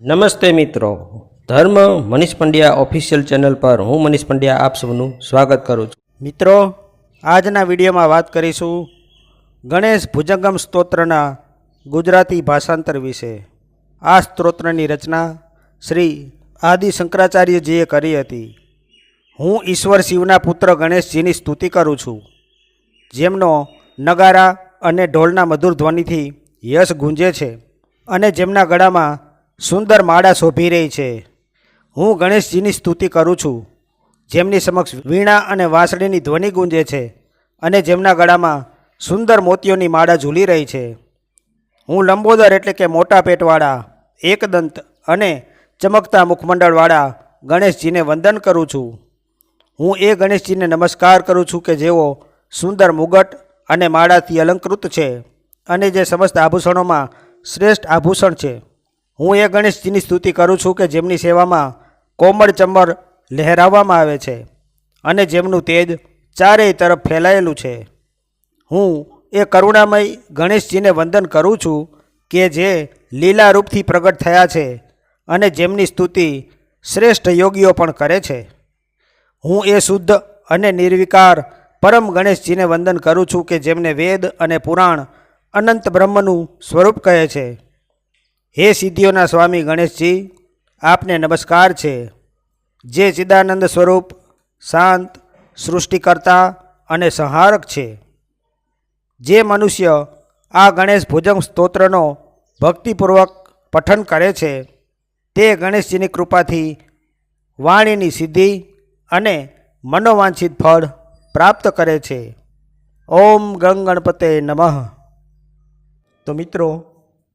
નમસ્તે મિત્રો. ધર્મ મનીષ પંડ્યા ઓફિશિયલ ચેનલ પર હું મનીષ પંડ્યા આપ સૌનું સ્વાગત કરું છું. મિત્રો, આજના વિડીયોમાં વાત કરીશું ગણેશ ભુજંગમ સ્તોત્રના ગુજરાતી ભાષાંતર વિશે. આ સ્તોત્રની રચના શ્રી આદિ શંકરાચાર્યજીએ કરી હતી. હું ઈશ્વર શિવના પુત્ર ગણેશજીની સ્તુતિ કરું છું, જેમનો નગારા અને ઢોલના મધુર ધ્વનિથી યશ ગુંજે છે અને જેમના ગળામાં સુંદર માળા શોભી રહી છે. હું ગણેશજીની સ્તુતિ કરું છું, જેમની સમક્ષ વીણા અને વાંસળીની ધ્વનિ ગુંજે છે અને જેમના ગળામાં સુંદર મોતીઓની માળા ઝૂલી રહી છે. હું લંબોદર એટલે કે મોટા પેટવાળા, એકદંત અને ચમકતા મુખમંડળવાળા ગણેશજીને વંદન કરું છું. હું એ ગણેશજીને નમસ્કાર કરું છું કે જેઓ સુંદર મુગટ અને માળાથી અલંકૃત છે અને જે સમસ્ત આભૂષણોમાં શ્રેષ્ઠ આભૂષણ છે. હું એ ગણેશજીની સ્તુતિ કરું છું કે જેમની સેવામાં કોમળ ચંબર લહેરાવવામાં આવે છે અને જેમનું તેજ ચારેય તરફ ફેલાયેલું છે. હું એ કરુણામય ગણેશજીને વંદન કરું છું કે જે લીલા રૂપથી પ્રગટ થયા છે અને જેમની સ્તુતિ શ્રેષ્ઠ યોગીઓ પણ કરે છે. હું એ શુદ્ધ અને નિર્વિકાર પરમ ગણેશજીને વંદન કરું છું કે જેમને વેદ અને પુરાણ અનંત બ્રહ્મનું સ્વરૂપ કહે છે. હે સિદ્ધિઓના સ્વામી ગણેશજી, આપને નમસ્કાર છે. જે ચિદાનંદ સ્વરૂપ, શાંત, સૃષ્ટિકર્તા અને સંહારક છે. જે મનુષ્ય આ ગણેશ ભુજંગ સ્તોત્રનો ભક્તિપૂર્વક પઠન કરે છે, તે ગણેશજીની કૃપાથી વાણીની સિદ્ધિ અને મનોવાંછિત ફળ પ્રાપ્ત કરે છે. ઓમ ગંગ ગણપતે નમઃ. તો મિત્રો